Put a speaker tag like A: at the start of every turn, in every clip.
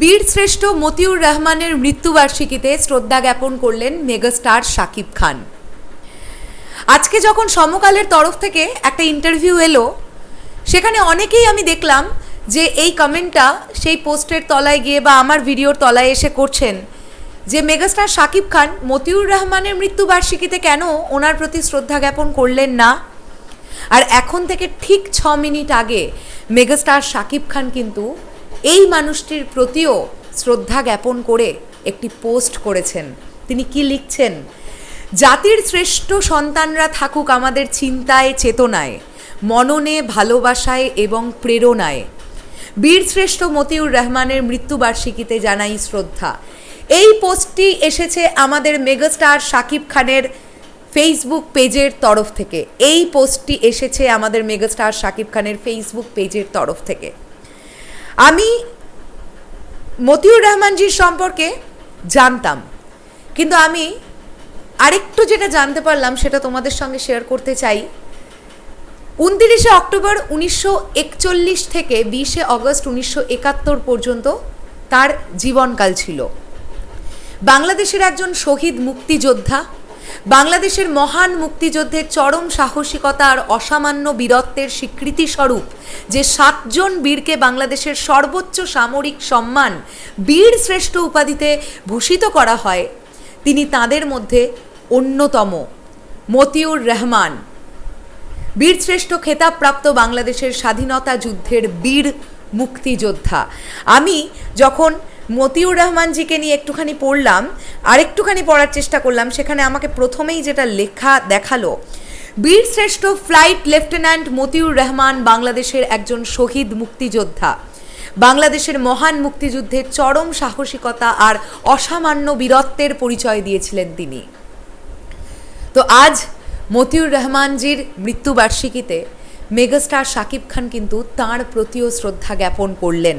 A: বীর শ্রেষ্ঠ মতিউর রহমানের মৃত্যুবার্ষিকীতে শ্রদ্ধা জ্ঞাপন করলেন মেগাস্টার শাকিব খান আজকে যখন সমকালের তরফ থেকে একটা ইন্টারভিউ এলো সেখানে অনেকেই আমি দেখলাম যে এই কমেন্টটা সেই পোস্টের তলায় গিয়ে বা আমার ভিডিওর তলায় এসে করছেন যে মেগাস্টার শাকিব খান মতিউর রহমানের মৃত্যুবার্ষিকীতে কেন ওনার প্রতি শ্রদ্ধা জ্ঞাপন করলেন না আর এখন থেকে ঠিক ছ মিনিট আগে মেগাস্টার শাকিব খান কিন্তু এই মানুষটির প্রতিও শ্রদ্ধা জ্ঞাপন করে একটি পোস্ট করেছেন তিনি কি লিখছেন জাতির শ্রেষ্ঠ সন্তানরা থাকুক আমাদের চিন্তায় চেতনায় মননে ভালোবাসায় এবং প্রেরণায় বীরশ্রেষ্ঠ মতিউর রহমানের মৃত্যুবার্ষিকীতে জানাই শ্রদ্ধা এই পোস্টটি এসেছে আমাদের মেগাস্টার শাকিব খানের ফেসবুক পেজের তরফ থেকে এই পোস্টটি এসেছে আমাদের মেগাস্টার শাকিব খানের ফেসবুক পেজের তরফ থেকে আমি মতিউর রহমানজির সম্পর্কে জানতাম কিন্তু আমি আরেকটু যেটা জানতে পারলাম সেটা তোমাদের সঙ্গে শেয়ার করতে চাই উনতিরিশে অক্টোবর উনিশশো থেকে বিশে অগস্ট উনিশশো পর্যন্ত তার জীবনকাল ছিল বাংলাদেশের একজন শহীদ মুক্তিযোদ্ধা বাংলাদেশের মহান মুক্তিযুদ্ধের চরম সাহসিকতা আর অসামান্য বীরত্বের স্বীকৃতি স্বরূপ যে সাতজন বীরকে বাংলাদেশের সর্বোচ্চ সামরিক সম্মান বীর শ্রেষ্ঠ উপাধিতে ভূষিত করা হয় তিনি তাদের মধ্যে অন্যতম মতিউর রহমান বীরশ্রেষ্ঠ খেতাবপ্রাপ্ত বাংলাদেশের স্বাধীনতা যুদ্ধের বীর মুক্তিযোদ্ধা আমি যখন মতিউর রহমানজিকে নিয়ে একটুখানি পড়লাম আর একটুখানি পড়ার চেষ্টা করলাম সেখানে আমাকে প্রথমেই যেটা লেখা দেখালো বীরশ্রেষ্ঠ ফ্লাইট লেফটেন্যান্ট মতিউর রহমান বাংলাদেশের একজন শহীদ মুক্তিযোদ্ধা বাংলাদেশের মহান মুক্তিযুদ্ধের চরম সাহসিকতা আর অসামান্য বীরত্বের পরিচয় দিয়েছিলেন তিনি তো আজ মতিউর রহমানজির মৃত্যুবার্ষিকীতে মেগাস্টার শাকিব খান কিন্তু তাঁর প্রতিও শ্রদ্ধা জ্ঞাপন করলেন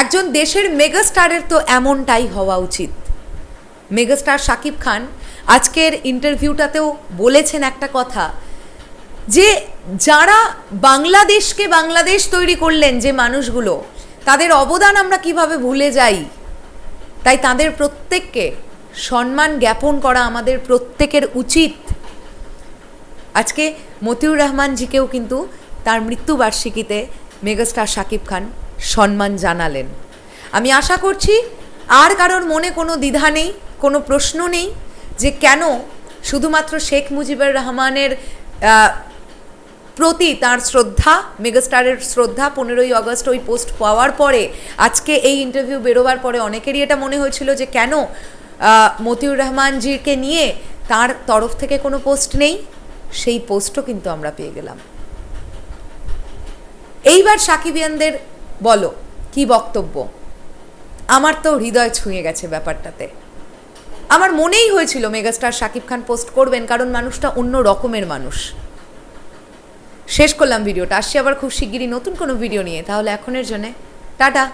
A: একজন দেশের মেগাস্টারের তো এমনটাই হওয়া উচিত মেগাস্টার সাকিব খান আজকের ইন্টারভিউটাতেও বলেছেন একটা কথা যে যারা বাংলাদেশকে বাংলাদেশ তৈরি করলেন যে মানুষগুলো তাদের অবদান আমরা কিভাবে ভুলে যাই তাই তাদের প্রত্যেককে সম্মান জ্ঞাপন করা আমাদের প্রত্যেকের উচিত আজকে মতিউর রহমানজিকেও কিন্তু তার মৃত্যুবার্ষিকীতে মেগাস্টার শাকিব খান সম্মান জানালেন আমি আশা করছি আর কারোর মনে কোনো দ্বিধা নেই কোনো প্রশ্ন নেই যে কেন শুধুমাত্র শেখ মুজিবুর রহমানের প্রতি তার শ্রদ্ধা মেগাস্টারের শ্রদ্ধা পনেরোই অগস্ট ওই পোস্ট পাওয়ার পরে আজকে এই ইন্টারভিউ বেরোবার পরে অনেকেরই এটা মনে হয়েছিল যে কেন মতিউর রহমানজিকে নিয়ে তার তরফ থেকে কোনো পোস্ট নেই সেই পোস্টও কিন্তু আমরা পেয়ে গেলাম এইবার সাকিবিয়ানদের বলো কি বক্তব্য আমার তো হৃদয় ছুঁয়ে গেছে ব্যাপারটাতে আমার মনেই হয়েছিল মেগাস্টার শাকিব খান পোস্ট করবেন কারণ মানুষটা অন্য রকমের মানুষ শেষ করলাম ভিডিওটা আসছি আবার খুব শিগগিরই নতুন কোনো ভিডিও নিয়ে তাহলে এখনের জন্যে টাটা